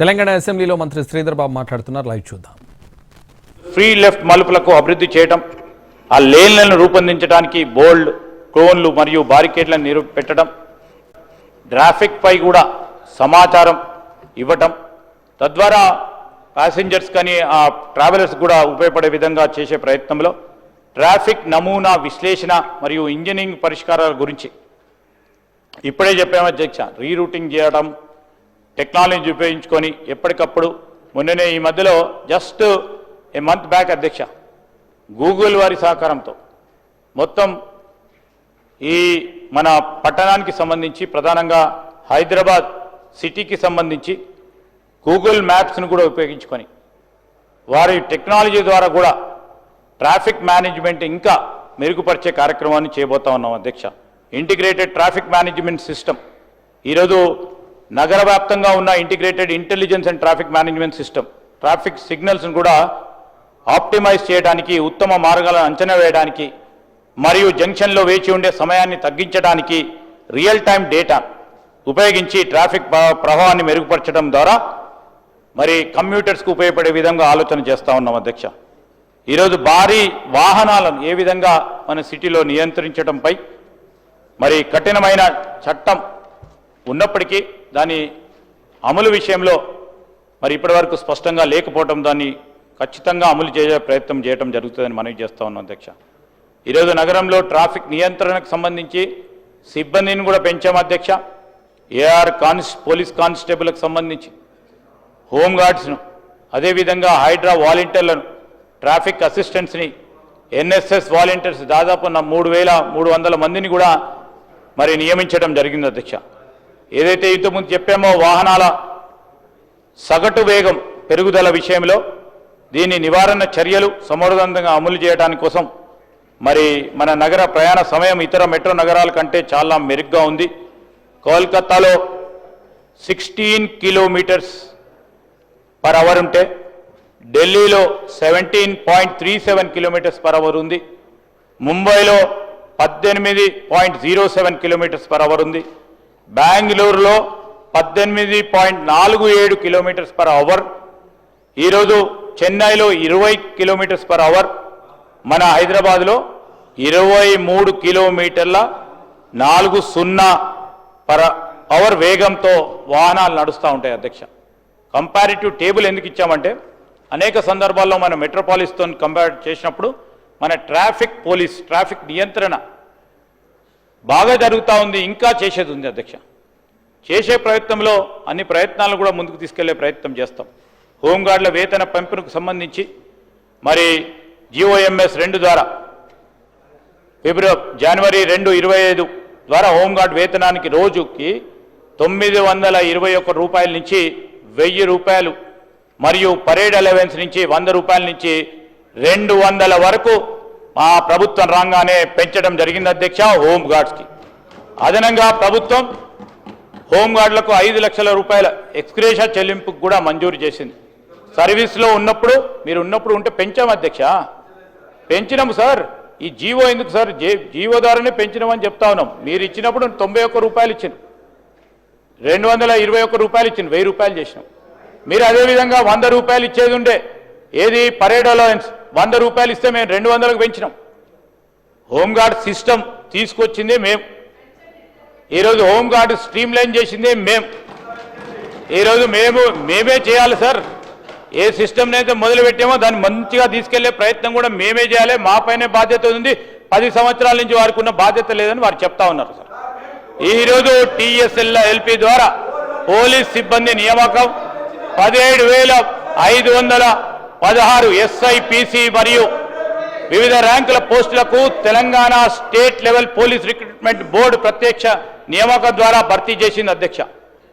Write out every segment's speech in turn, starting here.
తెలంగాణ అసెంబ్లీలో మంత్రి శ్రీధర్ బాబు మాట్లాడుతున్నారు. లైవ్ చూద్దాం. ఫ్రీ లెఫ్ట్ మలుపులకు అభివృద్ధి చేయటం ఆ లేన్లను రూపొందించడానికి బోల్డ్ క్రోన్లు మరియు బారికేడ్లను నిరు పెట్టడం ట్రాఫిక్పై కూడా సమాచారం ఇవ్వటం తద్వారా ప్యాసింజర్స్ కానీ ఆ ట్రావెలర్స్ కూడా ఉపయోగపడే విధంగా చేసే ప్రయత్నంలో ట్రాఫిక్ నమూనా విశ్లేషణ మరియు ఇంజనీరింగ్ పరిష్కారాల గురించి ఇప్పుడే చెప్పాము అధ్యక్ష. రీరూటింగ్ చేయడం టెక్నాలజీ ఉపయోగించుకొని ఎప్పటికప్పుడు మొన్ననే ఈ మధ్యలో జస్ట్ ఏ మంత్ బ్యాక్ అధ్యక్ష గూగుల్ వారి సహకారంతో మొత్తం ఈ మన పట్టణానికి సంబంధించి ప్రధానంగా హైదరాబాద్ సిటీకి సంబంధించి గూగుల్ మ్యాప్స్ను కూడా ఉపయోగించుకొని వారి టెక్నాలజీ ద్వారా కూడా ట్రాఫిక్ మేనేజ్మెంట్ ఇంకా మెరుగుపరిచే కార్యక్రమాన్ని చేయబోతా ఉన్నాం అధ్యక్ష. Integrated traffic management system. ఈరోజు నగర వ్యాప్తంగా ఉన్న integrated intelligence and traffic management system. Traffic సిగ్నల్స్ను కూడా ఆప్టిమైజ్ చేయడానికి ఉత్తమ మార్గాలను అంచనా వేయడానికి మరియు జంక్షన్లో వేచి ఉండే సమయాన్ని తగ్గించడానికి రియల్ టైం డేటా ఉపయోగించి ట్రాఫిక్ ప్ర- ప్రవాహాన్ని మెరుగుపరచడం ద్వారా మరి కమ్యూటర్స్కు ఉపయోగపడే విధంగా ఆలోచన చేస్తూ ఉన్నాం అధ్యక్ష. ఈరోజు భారీ వాహనాలను ఏ విధంగా మన సిటీలో నియంత్రించడంపై మరి కఠినమైన చట్టం ఉన్నప్పటికీ దాని అమలు విషయంలో మరి ఇప్పటివరకు స్పష్టంగా లేకపోవడం దాన్ని ఖచ్చితంగా అమలు చేసే ప్రయత్నం చేయడం జరుగుతుందని మనవి చేస్తా ఉన్నాం అధ్యక్ష. ఈరోజు నగరంలో ట్రాఫిక్ నియంత్రణకు సంబంధించి సిబ్బందిని కూడా పెంచాము అధ్యక్ష. ఏఆర్ కాన్స్ పోలీస్ కానిస్టేబుల్కి సంబంధించి హోంగార్డ్స్ను అదేవిధంగా హైడ్రా వాలంటీర్లను ట్రాఫిక్ అసిస్టెంట్స్ని ఎన్ఎస్ఎస్ వాలంటీర్స్ దాదాపు నా మూడు వేల మూడు వందల మందిని కూడా మరి నియమించడం జరిగింది అధ్యక్ష. ఏదైతే ఇంతకుముందు చెప్పామో వాహనాల సగటు వేగం పెరుగుదల విషయంలో దీని నివారణ చర్యలు సమర్థవంతంగా అమలు చేయడానికి కోసం మరి మన నగర ప్రయాణ సమయం ఇతర మెట్రో నగరాల కంటే చాలా మెరుగ్గా ఉంది. కోల్కతాలో సిక్స్టీన్ కిలోమీటర్స్ పర్ అవర్ ఉంటే ఢిల్లీలో seventeen point three seven kilometres per hour ఉంది. ముంబైలో పద్దెనిమిది point zero seven kilometres per hour ఉంది. బెంగళూరులో పద్దెనిమిది పాయింట్ నాలుగు ఏడు కిలోమీటర్స్ పర్ అవర్. ఈరోజు చెన్నైలో ఇరవై కిలోమీటర్స్ పర్ అవర్. మన హైదరాబాద్లో ఇరవై మూడు కిలోమీటర్ల నాలుగు సున్నా పర్ అవర్ వేగంతో వాహనాలు నడుస్తూ ఉంటాయి అధ్యక్ష. కంపారిటివ్ టేబుల్ ఎందుకు ఇచ్చామంటే అనేక సందర్భాల్లో మన మెట్రోపాలిస్తో కంపేర్ చేసినప్పుడు మన ట్రాఫిక్ పోలీస్ ట్రాఫిక్ నియంత్రణ బాగా జరుగుతూ ఉంది ఇంకా చేసేది ఉంది అధ్యక్ష. చేసే ప్రయత్నంలో అన్ని ప్రయత్నాలను కూడా ముందుకు తీసుకెళ్ళే ప్రయత్నం చేస్తాం. హోంగార్డుల వేతన పెంపునకు సంబంధించి మరి జిఓఎంఎస్ రెండు ద్వారా ఫిబ్రవరి జనవరి రెండు ఇరవై ఐదు ద్వారా హోంగార్డ్ వేతనానికి రోజుకి తొమ్మిది వందల ఇరవై ఒక్క రూపాయల నుంచి వెయ్యి రూపాయలు మరియు పరేడ్ అలవెన్స్ నుంచి వంద రూపాయల నుంచి రెండు వందల వరకు మా ప్రభుత్వం రాగానే పెంచడం జరిగింది అధ్యక్ష హోంగార్డ్స్కి. అదనంగా ప్రభుత్వం హోంగార్డులకు ఐదు లక్షల రూపాయల ఎక్స్క్రేషా చెల్లింపుకు కూడా మంజూరు చేసింది. సర్వీస్లో ఉన్నప్పుడు మీరు ఉన్నప్పుడు ఉంటే పెంచాం అధ్యక్ష. పెంచినాము సార్. ఈ జీవో ఎందుకు సార్? జీవో ద్వారానే పెంచినామని చెప్తా ఉన్నాం. మీరు ఇచ్చినప్పుడు తొంభై ఒక్క రూపాయలు ఇచ్చింది రెండు వందల ఇరవై ఒక్క రూపాయలు ఇచ్చింది వెయ్యి రూపాయలు చేసినాం. మీరు అదేవిధంగా వంద రూపాయలు ఇచ్చేది ఉండే ఏది? పరేడ్ అలవెన్స్ వంద రూపాయలు ఇస్తే మేము రెండు వందలకు పెంచినాం. హోంగార్డ్ సిస్టమ్ తీసుకొచ్చిందే మేము ఈరోజు హోంగార్డ్ స్ట్రీమ్ లైన్ చేసిందే మేము ఈరోజు మేము మేమే చేయాలి సార్. ఏ సిస్టమ్ని అయితే దాన్ని మంచిగా తీసుకెళ్ళే ప్రయత్నం కూడా మేమే చేయాలి. మాపైనే బాధ్యత ఉంది. పది సంవత్సరాల నుంచి వారికి ఉన్న బాధ్యత లేదని వారు చెప్తా ఉన్నారు సార్. ఈరోజు టీఎస్ఎల్ ఎల్పి ద్వారా పోలీస్ సిబ్బంది నియామకం పదిహేడు వేల ఐదు వందల పదహారు ఎస్ఐపిసి మరియు వివిధ ర్యాంకుల పోస్టులకు Telangana state level police recruitment board ప్రత్యక్ష నియామకం ద్వారా భర్తీ చేసింది అధ్యక్ష.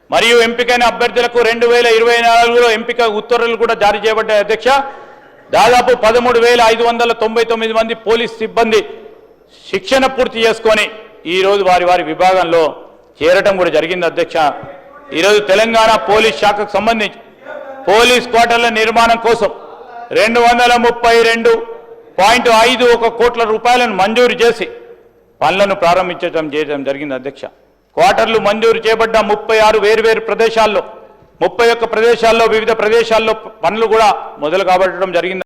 మరియు ఎంపికైన అభ్యర్థులకు రెండు వేల ఇరవై నాలుగులో ఎంపిక ఉత్తర్వులు కూడా జారీ చేయబడ్డాయి అధ్యక్ష. దాదాపు పదమూడు వేల ఐదు వందల తొంభై తొమ్మిది మంది పోలీస్ సిబ్బంది శిక్షణ పూర్తి చేసుకొని ఈరోజు వారి వారి విభాగంలో చేరటం కూడా జరిగింది అధ్యక్ష. ఈరోజు తెలంగాణ పోలీస్ శాఖకు సంబంధించి పోలీస్ క్వార్టర్ల నిర్మాణం కోసం రెండు వందల ముప్పై రెండు పాయింట్ ఐదు ఒక కోట్ల రూపాయలను మంజూరు చేసి పనులను ప్రారంభించడం చేయడం జరిగింది అధ్యక్ష. క్వార్టర్లు మంజూరు చేయబడ్డ ముప్పై ఆరు వేరువేరు ప్రదేశాల్లో ముప్పై ఒక్క ప్రదేశాల్లో వివిధ ప్రదేశాల్లో పనులు కూడా మొదలు కాబట్టడం జరిగింది.